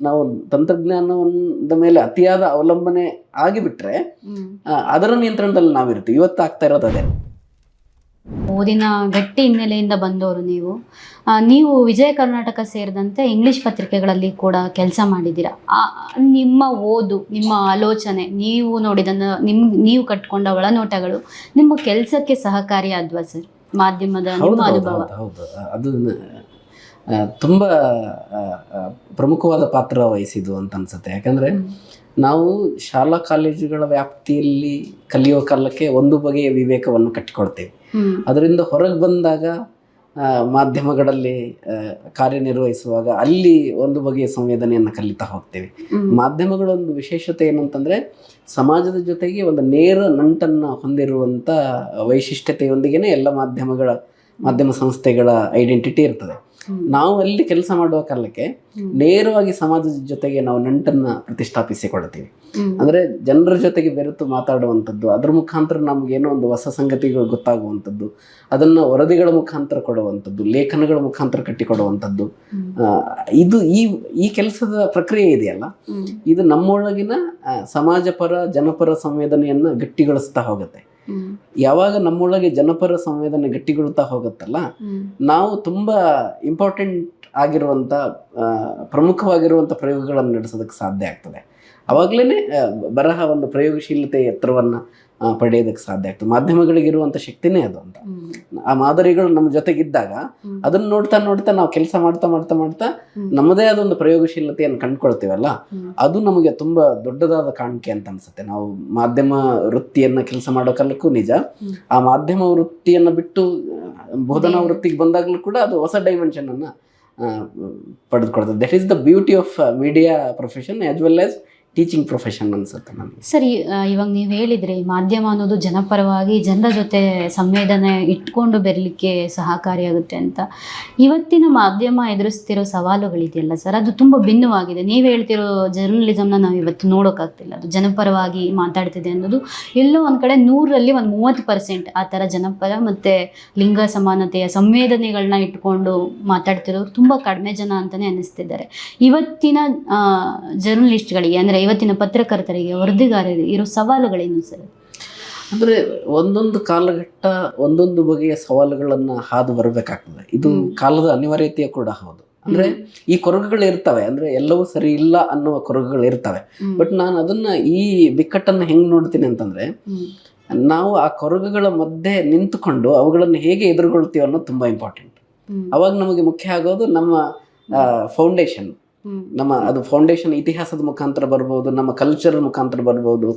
ನಾವು ತಂತ್ರಜ್ಞಾನದ ಮೇಲೆ ಅತಿಯಾದ ಅವಲಂಬನೆ ಆಗಿಬಿಟ್ರೆ ಅದರ ನಿಯಂತ್ರಣದಲ್ಲಿ ನಾವಿರ್ತೀವಿ ಇವತ್ತು ಆಗ್ತಾ ಇರೋದು ಅದೇ. ಓದಿನ ಗಟ್ಟಿ ಹಿನ್ನೆಲೆಯಿಂದ ಬಂದವರು ನೀವು. ನೀವು ವಿಜಯ ಕರ್ನಾಟಕ ಸೇರಿದಂತೆ ಇಂಗ್ಲಿಷ್ ಪತ್ರಿಕೆಗಳಲ್ಲಿ ಕೂಡ ಕೆಲಸ ಮಾಡಿದ್ದೀರಾ? ನಿಮ್ಮ ಓದು ನಿಮ್ಮ ಆಲೋಚನೆ ನೀವು ನೋಡಿದ ನಿಮ್ ನೀವು ಕಟ್ಕೊಂಡ ಒಳನೋಟಗಳು ನಿಮ್ಮ ಕೆಲಸಕ್ಕೆ ಸಹಕಾರಿಯಾದ್ವಾ ಸರ್? ಮಾಧ್ಯಮದ ನಿಮ್ಮ ಅನುಭವ. ಹೌದು ಅದು ತುಂಬ ಪ್ರಮುಖವಾದ ಪಾತ್ರ ವಹಿಸಿದ್ದು ಅಂತ ಅನ್ಸುತ್ತೆ. ಯಾಕಂದ್ರೆ ನಾವು ಶಾಲಾ ಕಾಲೇಜುಗಳ ವ್ಯಾಪ್ತಿಯಲ್ಲಿ ಕಲಿಯೋ ಕಾಲಕ್ಕೆ ಒಂದು ಬಗೆಯ ವಿವೇಕವನ್ನು ಕಟ್ಟಿಕೊಡ್ತೇವೆ. ಅದರಿಂದ ಹೊರಗೆ ಬಂದಾಗ ಮಾಧ್ಯಮಗಳಲ್ಲಿ ಕಾರ್ಯನಿರ್ವಹಿಸುವಾಗ ಅಲ್ಲಿ ಒಂದು ಬಗೆಯ ಸಂವೇದನೆಯನ್ನು ಕಲಿತಾ ಹೋಗ್ತೇವೆ. ಮಾಧ್ಯಮಗಳ ಒಂದು ವಿಶೇಷತೆ ಏನಂತಂದ್ರೆ ಸಮಾಜದ ಜೊತೆಗೆ ಒಂದು ನೇರ ನಂಟನ್ನು ಹೊಂದಿರುವಂಥ ವೈಶಿಷ್ಟ್ಯತೆಯೊಂದಿಗೆನೇ ಎಲ್ಲ ಮಾಧ್ಯಮಗಳ ಮಾಧ್ಯಮ ಸಂಸ್ಥೆಗಳ ಐಡೆಂಟಿಟಿ ಇರ್ತದೆ. ನಾವು ಅಲ್ಲಿ ಕೆಲಸ ಮಾಡುವ ಕಾಲಕ್ಕೆ ನೇರವಾಗಿ ಸಮಾಜದ ಜೊತೆಗೆ ನಾವು ನಂಟನ್ನ ಪ್ರತಿಷ್ಠಾಪಿಸಿಕೊಳ್ತೀವಿ. ಅಂದ್ರೆ ಜನರ ಜೊತೆಗೆ ಬೆರೆತು ಮಾತಾಡುವಂಥದ್ದು ಅದ್ರ ಮುಖಾಂತರ ನಮಗೇನೋ ಒಂದು ಹೊಸ ಸಂಗತಿಗಳು ಗೊತ್ತಾಗುವಂಥದ್ದು ಅದನ್ನ ವರದಿಗಳ ಮುಖಾಂತರ ಕೊಡುವಂಥದ್ದು ಲೇಖನಗಳ ಮುಖಾಂತರ ಕಟ್ಟಿಕೊಡುವಂಥದ್ದು. ಇದು ಈ ಈ ಕೆಲಸದ ಪ್ರಕ್ರಿಯೆ ಇದೆಯಲ್ಲ? ಇದು ನಮ್ಮೊಳಗಿನ ಸಮಾಜ ಪರ ಜನಪರ ಸಂವೇದನೆಯನ್ನ ಗಟ್ಟಿಗೊಳಿಸ್ತಾ ಹೋಗುತ್ತೆ. ಯಾವಾಗ ನಮ್ಮೊಳಗೆ ಜನಪರ ಸಂವೇದನೆ ಗಟ್ಟಿಗೊಳ್ತಾ ಹೋಗುತ್ತಲ್ಲ, ನಾವು ತುಂಬಾ ಇಂಪಾರ್ಟೆಂಟ್ ಆಗಿರುವಂತ ಪ್ರಮುಖವಾಗಿರುವಂತ ಪ್ರಯೋಗಗಳನ್ನು ನಡೆಸೋದಕ್ಕೆ ಸಾಧ್ಯ ಆಗ್ತದೆ. ಅವಾಗ್ಲೇನೆ ಬರಹ ಒಂದು ಪ್ರಯೋಗಶೀಲತೆ ಎತ್ತರವನ್ನು ಪಡೆಯೋದಕ್ಕೆ ಸಾಧ್ಯ ಆಗ್ತದೆ. ಮಾಧ್ಯಮಗಳಿಗಿರುವಂಥ ಶಕ್ತಿನೇ ಅದು ಅಂತ. ಆ ಮಾದರಿಗಳು ನಮ್ಮ ಜೊತೆಗಿದ್ದಾಗ. ಅದನ್ನ ನೋಡ್ತಾ ನೋಡ್ತಾ ನಾವು ಕೆಲಸ ಮಾಡ್ತಾ ಮಾಡ್ತಾ ಮಾಡ್ತಾ. ನಮ್ಮದೇ ಆದ ಒಂದು ಪ್ರಯೋಗಶೀಲತೆಯನ್ನು ಕಂಡುಕೊಳ್ತೀವಲ್ಲ ಅದು ನಮಗೆ ತುಂಬ ದೊಡ್ಡದಾದ ಕಾಣಿಕೆ ಅಂತ ಅನ್ಸುತ್ತೆ. ನಾವು ಮಾಧ್ಯಮ ವೃತ್ತಿಯನ್ನು ಕೆಲಸ ಮಾಡೋ ಕಾಲಕ್ಕೂ ನಿಜ ಆ ಮಾಧ್ಯಮ ವೃತ್ತಿಯನ್ನು ಬಿಟ್ಟು ಬೋಧನಾ. ವೃತ್ತಿಗೆ ಬಂದಾಗಲೂ ಕೂಡ ಅದು ಹೊಸ ಡೈಮೆನ್ಷನ್ ಅನ್ನ ಪಡೆದುಕೊಳ್ತದೆ. That is the beauty of media profession as well as teaching profession ಅನ್ಸುತ್ತೆ ನನಗೆ ಸರಿ ಇವಾಗ ನೀವು ಹೇಳಿದ್ರಿ, ಮಾಧ್ಯಮ ಅನ್ನೋದು ಜನಪರವಾಗಿ ಜನರ ಜೊತೆ ಸಂವೇದನೆ ಇಟ್ಕೊಂಡು ಬರಲಿಕ್ಕೆ ಸಹಕಾರಿಯಾಗುತ್ತೆ ಅಂತ. ಇವತ್ತಿನ ಮಾಧ್ಯಮ ಎದುರಿಸ್ತಿರೋ ಸವಾಲುಗಳಿದೆಯಲ್ಲ ಸರ್? ಅದು ತುಂಬ ಭಿನ್ನವಾಗಿದೆ. ನೀವು ಹೇಳ್ತಿರೋ ಜರ್ನಲಿಸಮ್ನ ನಾವು ಇವತ್ತು ನೋಡೋಕ್ಕಾಗ್ತಿಲ್ಲ ಅದು ಜನಪರವಾಗಿ ಮಾತಾಡ್ತಿದೆ ಅನ್ನೋದು ಎಲ್ಲೋ ಒಂದು ಕಡೆ ನೂರರಲ್ಲಿ ಒಂದು ಮೂವತ್ತು ಪರ್ಸೆಂಟ್ ಆ ಥರ ಜನಪರ ಮತ್ತು ಲಿಂಗ ಸಮಾನತೆಯ ಸಂವೇದನೆಗಳನ್ನ ಇಟ್ಕೊಂಡು ಮಾತಾಡ್ತಿರೋರು ತುಂಬ ಕಡಿಮೆ ಜನ ಅಂತಲೇ ಅನ್ನಿಸ್ತಿದ್ದಾರೆ. ಇವತ್ತಿನ ಜರ್ನಲಿಸ್ಟ್ಗಳಿಗೆ ಅಂದರೆ ಇವತ್ತಿನ ಪತ್ರಕರ್ತರಿಗೆ ವರದಿಗಾರರಿಗೆ ಇರೋ ಸವಾಲುಗಳೇನು ಸರ್? ಅಂದ್ರೆ ಒಂದೊಂದು ಕಾಲಘಟ್ಟ ಒಂದೊಂದು ಬಗೆಯ ಸವಾಲುಗಳನ್ನ ಹಾದು ಬರಬೇಕಾಗ್ತದೆ. ಇದು ಕಾಲದ ಅನಿವಾರ್ಯತೆಯ ಕೂಡ ಹೌದು. ಅಂದ್ರೆ ಈ ಕೊರಗುಗಳು ಇರ್ತವೆ. ಅಂದ್ರೆ ಎಲ್ಲವೂ ಸರಿ ಇಲ್ಲ ಅನ್ನುವ ಕೊರಗುಗಳು ಇರ್ತವೆ. ಬಟ್ ನಾನು ಅದನ್ನ ಈ ಬಿಕ್ಕಟ್ಟನ್ನು ಹೆಂಗ್ ನೋಡ್ತೀನಿ ಅಂತಂದ್ರೆ ನಾವು ಆ ಕೊರಗುಗಳ ಮಧ್ಯೆ ನಿಂತುಕೊಂಡು ಅವುಗಳನ್ನು ಹೇಗೆ ಎದುರುಗೊಳ್ತೀವಿ ಅನ್ನೋದು ತುಂಬಾ ಇಂಪಾರ್ಟೆಂಟ್. ಅವಾಗ ನಮಗೆ ಮುಖ್ಯ ಆಗೋದು ನಮ್ಮ ಫೌಂಡೇಶನ್. ನಮ್ಮ ಅದು ಫೌಂಡೇಶನ್ ಇತಿಹಾಸದ ಮುಖಾಂತರ ಬರ್ಬೋದು ನಮ್ಮ ಕಲ್ಚರ್ ಮುಖಾಂತರ ಬರ್ಬೋದು.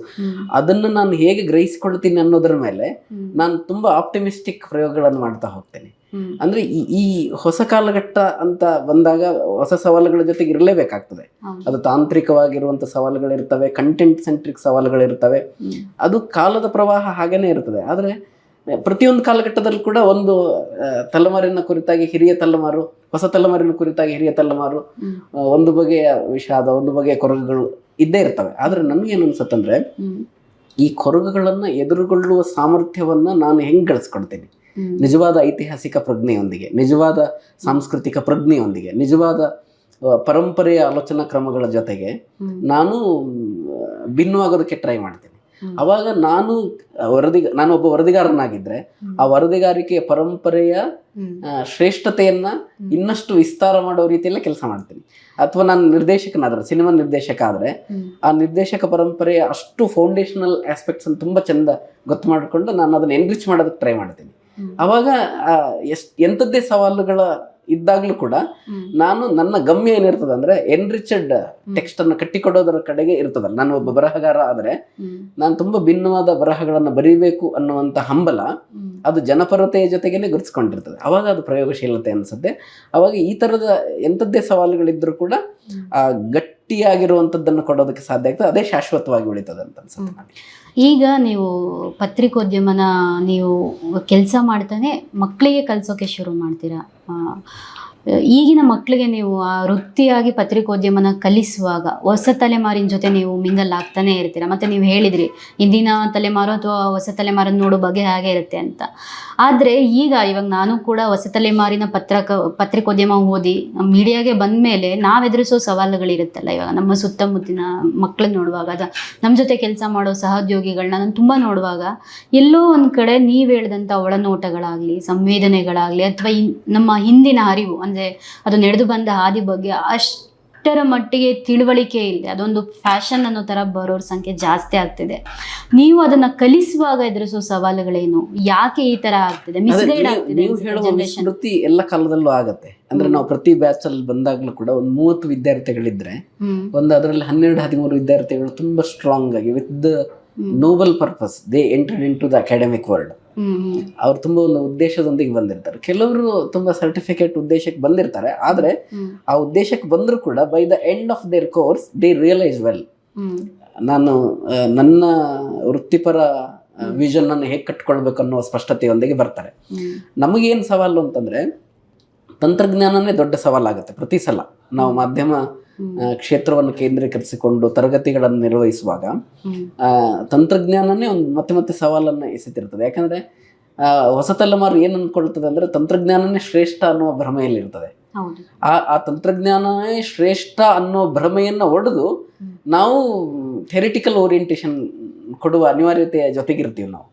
ಅದನ್ನು ನಾನು ಹೇಗೆ ಗ್ರಹಿಸಿಕೊಳ್ತೀನಿ ಅನ್ನೋದ್ರ ಮೇಲೆ. ನಾನು ತುಂಬಾ ಆಪ್ಟಿಮಿಸ್ಟಿಕ್ ಪ್ರಯೋಗಗಳನ್ನು ಮಾಡ್ತಾ ಹೋಗ್ತೇನೆ ಅಂದ್ರೆ ಈ ಹೊಸ ಕಾಲಘಟ್ಟ ಅಂತ ಬಂದಾಗ ಹೊಸ ಸವಾಲುಗಳ ಜೊತೆಗೆ ಇರಲೇಬೇಕಾಗ್ತದೆ. ಅದು ತಾಂತ್ರಿಕವಾಗಿರುವಂತ ಸವಾಲುಗಳಿರ್ತವೆ ಕಂಟೆಂಟ್ ಸೆಂಟ್ರಿಕ್ ಸವಾಲುಗಳಿರ್ತವೆ. ಅದು ಕಾಲದ ಪ್ರವಾಹ ಹಾಗೇನೆ ಇರ್ತದೆ ಆದರೆ ಪ್ರತಿಯೊಂದು ಕಾಲಘಟ್ಟದಲ್ಲೂ ಕೂಡ ಒಂದು ತಲೆಮಾರಿನ ಕುರಿತಾಗಿ ಹಿರಿಯ ತಲೆಮಾರು ಹೊಸ ತಲೆಮಾರಿನ ಕುರಿತಾಗಿ ಹಿರಿಯ ತಲೆಮಾರು. ಒಂದು ಬಗೆಯ ವಿಷಾದ ಒಂದು ಬಗೆಯ ಕೊರಗುಗಳು ಇದ್ದೇ ಇರ್ತವೆ ಆದರೆ ನನಗೇನು ಅನ್ಸತ್ತಂದ್ರೆ. ಈ ಕೊರಗುಗಳನ್ನು ಎದುರುಗೊಳ್ಳುವ ಸಾಮರ್ಥ್ಯವನ್ನ ನಾನು ಹೆಂಗೆ ಗಳಿಸ್ಕೊಳ್ತೇನೆ ನಿಜವಾದ ಐತಿಹಾಸಿಕ ಪ್ರಜ್ಞೆಯೊಂದಿಗೆ ನಿಜವಾದ ಸಾಂಸ್ಕೃತಿಕ ಪ್ರಜ್ಞೆಯೊಂದಿಗೆ ನಿಜವಾದ ಪರಂಪರೆಯ ಆಲೋಚನಾ ಕ್ರಮಗಳ ಜೊತೆಗೆ ನಾನು ಭಿನ್ನವಾಗೋದಕ್ಕೆ ಟ್ರೈ ಮಾಡ್ತೇನೆ. ಅವಾಗ ನಾನು ವರದಿ ನಾನು ಒಬ್ಬ ವರದಿಗಾರನಾಗಿದ್ರೆ ಆ ವರದಿಗಾರಿಕೆಯ ಪರಂಪರೆಯ. ಶ್ರೇಷ್ಠತೆಯನ್ನ ಇನ್ನಷ್ಟು ವಿಸ್ತಾರ ಮಾಡೋ ರೀತಿಯಲ್ಲೇ ಕೆಲಸ ಮಾಡ್ತೀನಿ. ಅಥವಾ ನಾನು ನಿರ್ದೇಶಕನಾದ್ರೆ ಸಿನಿಮಾ ನಿರ್ದೇಶಕ ಆದ್ರೆ ಆ ನಿರ್ದೇಶಕ ಪರಂಪರೆಯ ಅಷ್ಟು ಫೌಂಡೇಶನಲ್ ಆಸ್ಪೆಕ್ಟ್ಸ್ ಅನ್ನು ತುಂಬಾ ಚಂದ ಗೊತ್ತು ಮಾಡಿಕೊಂಡು ನಾನು ಅದನ್ನ ಎನ್ರಿಚ್ ಮಾಡೋದಕ್ಕೆ ಟ್ರೈ ಮಾಡ್ತೀನಿ. ಅವಾಗ ಎಷ್ಟ್ ಎಂಥದ್ದೇ ಸವಾಲುಗಳ ಇದ್ದಾಗಲೂ ಕೂಡ ನಾನು ನನ್ನ ಗಮ್ಯ ಏನಿರ್ತದೆ ಅಂದ್ರೆ ಎನ್ರಿಚಡ್ ಟೆಕ್ಸ್ಟ್ ಅನ್ನು ಕಟ್ಟಿಕೊಡೋದರ ಕಡೆಗೆ ಇರ್ತದ. ನಾನು ಒಬ್ಬ ಬರಹಗಾರ ಆದ್ರೆ. ನಾನು ತುಂಬಾ ಭಿನ್ನವಾದ ಬರಹಗಳನ್ನು ಬರೀಬೇಕು ಅನ್ನುವಂತ ಹಂಬಲ ಅದು ಜನಪರತೆಯ ಜೊತೆಗೇನೆ ಗುರುತಿಸ್ಕೊಂಡಿರ್ತದೆ. ಅವಾಗ ಅದು ಪ್ರಯೋಗಶೀಲತೆ ಅನ್ಸುತ್ತೆ. ಅವಾಗ ಈ ತರದ ಎಂಥದ್ದೇ ಸವಾಲುಗಳಿದ್ರು ಕೂಡ ಆ ಆ ಗಟ್ಟಿಯಾಗಿರುವಂಥದ್ದನ್ನು ಕೊಡೋದಕ್ಕೆ ಸಾಧ್ಯ ಆಗ್ತದೆ. ಅದೇ ಶಾಶ್ವತವಾಗಿ ಉಳಿತದೆ ಅಂತ ಅನ್ಸುತ್ತೆ ನನಗೆ ಈಗ ನೀವು ಪತ್ರಿಕೋದ್ಯಮನ ನೀವು ಕೆಲಸ ಮಾಡ್ತಾನೆ ಮಕ್ಕಳಿಗೆ ಕಲಿಸೋಕೆ ಶುರು ಮಾಡ್ತೀರಾ? ಈಗಿನ ಮಕ್ಕಳಿಗೆ ನೀವು ಆ ವೃತ್ತಿಯಾಗಿ ಪತ್ರಿಕೋದ್ಯಮನ ಕಲಿಸುವಾಗ ಹೊಸ ತಲೆಮಾರಿನ ಜೊತೆ ನೀವು ಮಿಂಗಲ್ ಆಗ್ತಾನೆ ಇರ್ತೀರ? ಮತ್ತೆ ನೀವು ಹೇಳಿದ್ರಿ ಇಂದಿನ ತಲೆಮಾರು ಅಥವಾ ಹೊಸ ತಲೆಮಾರನ್ನ ನೋಡೋ ಬಗೆ ಹಾಗೆ ಇರುತ್ತೆ ಅಂತ. ಆದರೆ ಈಗ ಇವಾಗ ನಾನು ಕೂಡ ಹೊಸ ತಲೆಮಾರಿನ ಪತ್ರಕ, ಪತ್ರಿಕೋದ್ಯಮ ಓದಿ ಮೀಡಿಯಾಗೆ ಬಂದ ಮೇಲೆ ನಾವು ಎದುರಿಸೋ ಸವಾಲುಗಳಿರುತ್ತಲ್ಲ ಇವಾಗ. ನಮ್ಮ ಸುತ್ತಮುತ್ತಿನ ಮಕ್ಕಳನ್ನ ನೋಡುವಾಗ ಅದ ನಮ್ಮ ಜೊತೆ ಕೆಲಸ ಮಾಡೋ ಸಹೋದ್ಯೋಗಿಗಳನ್ನ ನಾನು ತುಂಬಾ ನೋಡುವಾಗ ಎಲ್ಲೋ ಒಂದ್ ಕಡೆ ನೀವ್ ಹೇಳಿದಂತ ಒಳನೋಟಗಳಾಗ್ಲಿ, ಸಂವೇದನೆಗಳಾಗ್ಲಿ ಅಥವಾ ನಮ್ಮ ಹಿಂದಿನ ಅರಿವು ಅಂದರೆ ಅದು ನಡೆದು ಬಂದ ಹಾದಿ ಬಗ್ಗೆ ಅಷ್ಟರ ಮಟ್ಟಿಗೆ ತಿಳುವಳಿಕೆ ಇಲ್ಲ ಅದೊಂದು ಫ್ಯಾಷನ್ ಅನ್ನೋ ಥರ ಬರೋರ ಸಂಖ್ಯೆ ಜಾಸ್ತಿ ಆಗ್ತಿದೆ. ನೀವು ಅದನ್ನ ಕಲಿಸುವಾಗ ಎದುರಿಸೋ ಸವಾಲುಗಳೇನು? ಯಾಕೆ ಈ ತರ ಆಗ್ತಿದೆ? ಮಿಸ್ಗೈಡ್ ಆಗ್ತಿದೆ ಎಲ್ಲ ಕಾಲದಲ್ಲೂ ಆಗತ್ತೆ. ಅಂದ್ರೆ ನಾವು ಪ್ರತಿ ಬ್ಯಾಚ್ ಅಲ್ಲಿ ಬಂದಾಗ್ಲೂ ಕೂಡ ಒಂದು ಮೂವತ್ತು ವಿದ್ಯಾರ್ಥಿಗಳಿದ್ರೆ ಒಂದು ಅದರಲ್ಲಿ ಹನ್ನೆರಡು ಹದಿಮೂರು ವಿದ್ಯಾರ್ಥಿಗಳು ತುಂಬಾ ಸ್ಟ್ರಾಂಗ್ ಆಗಿ with. Noble purpose they entered into the academic world ಅವರು ತುಂಬಾ ಒಂದು ಉದ್ದೇಶದೊಂದಿಗೆ ಬಂದಿರ್ತಾರೆ. ಕೆಲವರು ತುಂಬಾ ಸರ್ಟಿಫಿಕೇಟ್ ಉದ್ದೇಶಕ್ಕೆ ಬಂದಿರ್ತಾರೆ. ಆದ್ರೆ ಆ ಉದ್ದೇಶಕ್ಕೆ ಬಂದರೂ ಕೂಡ by the end of their course they realise well ನಾನು ನನ್ನ ವೃತ್ತಿಪರ ವಿಷನ್ ಅನ್ನು ಹೇಗೆ ಕಟ್ಕೊಳ್ಬೇಕು ಅನ್ನೋ ಸ್ಪಷ್ಟತೆಯೊಂದಿಗೆ ಬರ್ತಾರೆ. ನಮಗೆ ನಮಗೇನು ಸವಾಲು ಅಂತಂದ್ರೆ ತಂತ್ರಜ್ಞಾನನೇ ದೊಡ್ಡ ಸವಾಲಾಗುತ್ತೆ ಪ್ರತಿ ಸಲ. ನಾವು ಮಾಧ್ಯಮ ಕ್ಷೇತ್ರವನ್ನು ಕೇಂದ್ರೀಕರಿಸಿಕೊಂಡು ತರಗತಿಗಳನ್ನು ನಿರ್ವಹಿಸುವಾಗ ತಂತ್ರಜ್ಞಾನನೇ ಒಂದು ಮತ್ತೆ ಮತ್ತೆ ಸವಾಲನ್ನು ಎಸೆತಿರ್ತದೆ. ಯಾಕಂದ್ರೆ ಆ, ಹೊಸ ತಲೆಮಾರು ಏನು ಅಂದ್ಕೊಳ್ತದೆ ಅಂದ್ರೆ ತಂತ್ರಜ್ಞಾನನೇ ಶ್ರೇಷ್ಠ ಅನ್ನುವ ಭ್ರಮೆಯಲ್ಲಿರ್ತದೆ ಆ ಆ ತಂತ್ರಜ್ಞಾನವೇ ಶ್ರೇಷ್ಠ ಅನ್ನೋ ಭ್ರಮೆಯನ್ನು ಒಡೆದು ನಾವು ಥೆರಿಟಿಕಲ್ ಓರಿಯೆಂಟೇಷನ್ ಕೊಡುವ ಅನಿವಾರ್ಯತೆಯ ಜೊತೆಗಿರ್ತೀವಿ ನಾವು.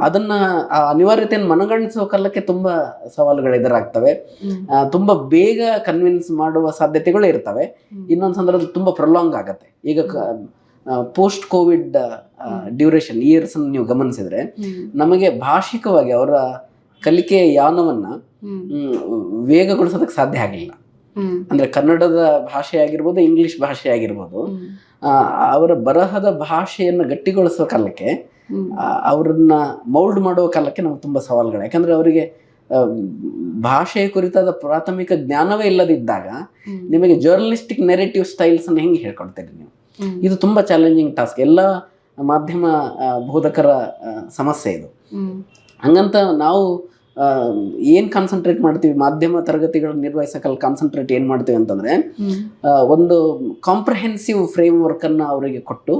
ಅದನ್ನ ಅನಿವಾರ್ಯತೆಯನ್ನು ಮನಗಣಿಸುವ ಕಾಲಕ್ಕೆ ತುಂಬಾ ಸವಾಲುಗಳು ಎದುರಾಗ್ತವೆ. ಆ, ತುಂಬಾ ಬೇಗ ಕನ್ವಿನ್ಸ್ ಮಾಡುವ ಸಾಧ್ಯತೆಗಳು ಇರ್ತವೆ. ಇನ್ನೊಂದು ಸಂದರ್ಭದಲ್ಲಿ ತುಂಬಾ ಪ್ರೊಲಾಂಗ್ ಆಗತ್ತೆ. ಈಗ ಪೋಸ್ಟ್ ಕೋವಿಡ್ ಡ್ಯೂರೇಷನ್ ಇಯರ್ಸ್ ನೀವು ಗಮನಿಸಿದ್ರೆ ನಮಗೆ ಭಾಷಿಕವಾಗಿ ಅವರ ಕಲಿಕೆಯ ಯಾನವನ್ನ ವೇಗಗೊಳಿಸೋದಕ್ಕೆ ಸಾಧ್ಯ ಆಗಿಲ್ಲ. ಅಂದ್ರೆ ಕನ್ನಡದ ಭಾಷೆ ಆಗಿರ್ಬೋದು ಇಂಗ್ಲಿಷ್ ಭಾಷೆ ಆಗಿರ್ಬೋದು ಅವರ ಬರಹದ ಭಾಷೆಯನ್ನು ಗಟ್ಟಿಗೊಳಿಸುವ ಕಾಲಕ್ಕೆ ಅವ್ರನ್ನ ಮೌಲ್ಡ್ ಮಾಡೋ ಕಾಲಕ್ಕೆ ನಮ್ಗೆ ತುಂಬ ಸವಾಲುಗಳು. ಯಾಕಂದ್ರೆ ಅವರಿಗೆ ಭಾಷೆಯ ಕುರಿತಾದ ಪ್ರಾಥಮಿಕ ಜ್ಞಾನವೇ ಇಲ್ಲದಿದ್ದಾಗ ನಿಮಗೆ ಜರ್ನಲಿಸ್ಟಿಕ್ ನೆರೆಟಿವ್ ಸ್ಟೈಲ್ಸ್ ಅನ್ನು ಹೆಂಗೆ ಹೇಳ್ಕೊಡ್ತೀರಿ ನೀವು? ಇದು ತುಂಬಾ ಚಾಲೆಂಜಿಂಗ್ ಟಾಸ್ಕ್ ಎಲ್ಲ ಮಾಧ್ಯಮ ಬೋಧಕರ ಸಮಸ್ಯೆ ಇದು. ಹಂಗಂತ ನಾವು ಏನ್ ಕಾನ್ಸಂಟ್ರೇಟ್ ಮಾಡ್ತೀವಿ ಮಾಧ್ಯಮ ತರಗತಿಗಳನ್ನ ನಿರ್ವಹಿಸಕಲ್ಲಿ ಕಾನ್ಸಂಟ್ರೇಟ್ ಏನ್ ಮಾಡ್ತೀವಿ ಅಂತಂದ್ರೆ ಒಂದು ಕಾಂಪ್ರಹೆನ್ಸಿವ್ ಫ್ರೇಮ್ ವರ್ಕ್ ಅನ್ನ ಅವರಿಗೆ ಕೊಟ್ಟು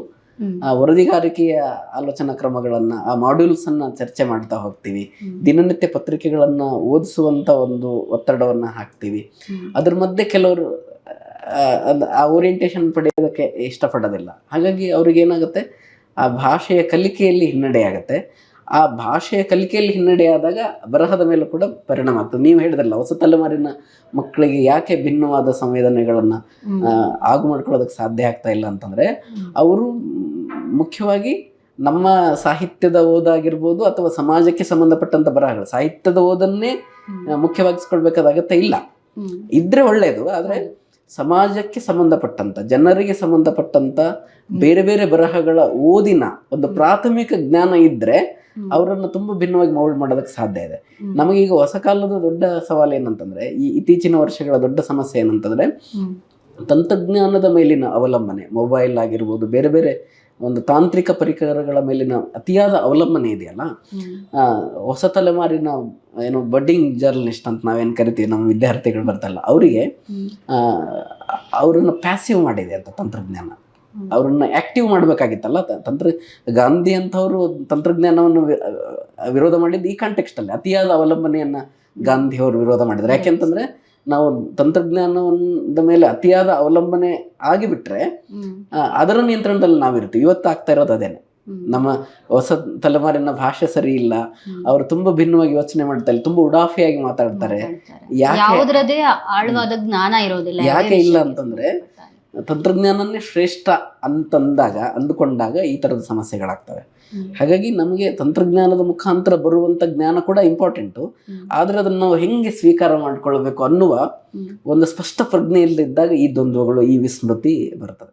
ಆ ವರದಿಗಾರಿಕೆಯ ಆಲೋಚನಾ ಕ್ರಮಗಳನ್ನ ಆ ಮಾಡ್ಯೂಲ್ಸ್ ಅನ್ನ ಚರ್ಚೆ ಮಾಡ್ತಾ ಹೋಗ್ತೀವಿ. ದಿನನಿತ್ಯ ಪತ್ರಿಕೆಗಳನ್ನ ಓದಿಸುವಂತ ಒಂದು ಒತ್ತಡವನ್ನ ಹಾಕ್ತೀವಿ. ಅದ್ರ ಮಧ್ಯೆ ಕೆಲವರು ಆ, ಓರಿಯೆಂಟೇಷನ್ ಪಡೆಯೋದಕ್ಕೆ ಇಷ್ಟಪಡೋದಿಲ್ಲ. ಹಾಗಾಗಿ ಅವ್ರಿಗೆ ಏನಾಗುತ್ತೆ ಆ ಭಾಷೆಯ ಕಲಿಕೆಯಲ್ಲಿ ಹಿನ್ನಡೆ ಆಗುತ್ತೆ. ಆ ಭಾಷೆಯ ಕಲಿಕೆಯಲ್ಲಿ ಹಿನ್ನಡೆಯಾದಾಗ ಬರಹದ ಮೇಲೂ ಕೂಡ ಪರಿಣಾಮ ಆಗ್ತದೆ. ನೀವು ಹೇಳಿದ್ರಲ್ಲ ಹೊಸ ತಲೆಮಾರಿನ ಮಕ್ಕಳಿಗೆ ಯಾಕೆ ಭಿನ್ನವಾದ ಸಂವೇದನೆಗಳನ್ನು ಆಗು ಮಾಡ್ಕೊಳ್ಳೋದಕ್ಕೆ ಸಾಧ್ಯ ಆಗ್ತಾ ಇಲ್ಲ ಅಂತಂದರೆ. ಅವರು ಮುಖ್ಯವಾಗಿ ನಮ್ಮ ಸಾಹಿತ್ಯದ ಓದಾಗಿರ್ಬೋದು ಅಥವಾ ಸಮಾಜಕ್ಕೆ ಸಂಬಂಧಪಟ್ಟಂತ ಬರಹಗಳು ಸಾಹಿತ್ಯದ ಓದನ್ನೇ ಮುಖ್ಯವಾಗಿಸ್ಕೊಳ್ಬೇಕಾದಾಗತ್ತ ಮುಖ್ಯವಾಗಿಸ್ಕೊಳ್ಬೇಕಾದ ಅಗತ್ಯ ಇಲ್ಲ. ಇದ್ರೆ ಒಳ್ಳೆಯದು ಆದರೆ ಸಮಾಜಕ್ಕೆ ಸಂಬಂಧಪಟ್ಟಂತ ಜನರಿಗೆ ಸಂಬಂಧಪಟ್ಟಂತ ಬೇರೆ ಬೇರೆ ಬರಹಗಳ ಓದಿನ ಒಂದು ಪ್ರಾಥಮಿಕ ಜ್ಞಾನ ಇದ್ರೆ. ಅವರನ್ನು ತುಂಬಾ ಭಿನ್ನವಾಗಿ ಮೌಲ್ಡ್ ಮಾಡೋದಕ್ಕೆ ಸಾಧ್ಯ ಇದೆ. ನಮಗೀಗ ಹೊಸ ಕಾಲದ ದೊಡ್ಡ ಸವಾಲು ಏನಂತಂದ್ರೆ ಈ ಇತ್ತೀಚಿನ ವರ್ಷಗಳ ದೊಡ್ಡ ಸಮಸ್ಯೆ ಏನಂತಂದ್ರೆ ತಂತ್ರಜ್ಞಾನದ ಮೇಲಿನ ಅವಲಂಬನೆ ಮೊಬೈಲ್ ಆಗಿರ್ಬೋದು ಬೇರೆ ಬೇರೆ ಒಂದು ತಾಂತ್ರಿಕ ಪರಿಕರಗಳ ಮೇಲಿನ ಅತಿಯಾದ ಅವಲಂಬನೆ ಇದೆಯಲ್ಲ ಹೊಸ ತಲೆಮಾರಿನ ಏನು ಬಡ್ಡಿಂಗ್ ಜರ್ನಲಿಸ್ಟ್ ಅಂತ ನಾವೇನು ಕರಿತೀವಿ ನಮ್ಮ ವಿದ್ಯಾರ್ಥಿಗಳು ಬರ್ತಲ್ಲ ಅವರಿಗೆ ಅವರನ್ನು ಪ್ಯಾಸಿವ್ ಮಾಡಿದೆ ಅಂತ ತಂತ್ರಜ್ಞಾನ. ಅವರನ್ನು ಆಕ್ಟಿವ್ ಮಾಡಬೇಕಾಗಿತ್ತಲ್ಲ ತಂತ್ರ ಗಾಂಧಿ ಅಂತವರು ತಂತ್ರಜ್ಞಾನವನ್ನು ವಿರೋಧ ಮಾಡಿದ್ದು ಈ ಕಾಂಟೆಕ್ಸ್ಟ್ ಅಲ್ಲಿ ಅತಿಯಾದ ಅವಲಂಬನೆಯನ್ನ ಗಾಂಧಿ ಅವರು ವಿರೋಧ ಮಾಡಿದ್ರು ಯಾಕೆಂತಂದ್ರೆ ನಾವು ತಂತ್ರಜ್ಞಾನದ ಮೇಲೆ ಅತಿಯಾದ ಅವಲಂಬನೆ ಆಗಿಬಿಟ್ರೆ ಅದರ ನಿಯಂತ್ರಣದಲ್ಲಿ ನಾವಿರ್ತೀವಿ. ಇವತ್ತು ಆಗ್ತಾ ಇರೋದು ಅದೇನೆ. ನಮ್ಮ ಹೊಸ ತಲೆಮಾರಿನ ಭಾಷೆ ಸರಿ ಇಲ್ಲ. ಅವರು ತುಂಬಾ ಭಿನ್ನವಾಗಿ ಯೋಚನೆ ಮಾಡ್ತಾರೆ ತುಂಬಾ ಉಡಾಫಿಯಾಗಿ ಮಾತಾಡ್ತಾರೆ. ಯಾಕೆ- ಆಳವಾದ ಜ್ಞಾನ ಇರೋದಿಲ್ಲ. ಯಾಕೆ ಇಲ್ಲ ಅಂತಂದ್ರೆ ತಂತ್ರಜ್ಞಾನನೇ ಶ್ರೇಷ್ಠ ಅಂತಂದಾಗ ಅಂದುಕೊಂಡಾಗ ಈ ತರದ ಸಮಸ್ಯೆಗಳಾಗ್ತವೆ. ಹಾಗಾಗಿ ನಮಗೆ ತಂತ್ರಜ್ಞಾನದ ಮುಖಾಂತರ ಬರುವಂತ ಜ್ಞಾನ ಕೂಡ ಇಂಪಾರ್ಟೆಂಟು ಆದ್ರೆ ಅದನ್ನ ನಾವು ಹೆಂಗೆ ಸ್ವೀಕಾರ ಮಾಡ್ಕೊಳ್ಬೇಕು ಅನ್ನುವ ಒಂದು ಸ್ಪಷ್ಟ ಪ್ರಜ್ಞೆ ಇಲ್ಲದಿದ್ದಾಗ ಈ ದ್ವಂದ್ವಗಳು ಈ ವಿಸ್ಮೃತಿ ಬರ್ತದೆ.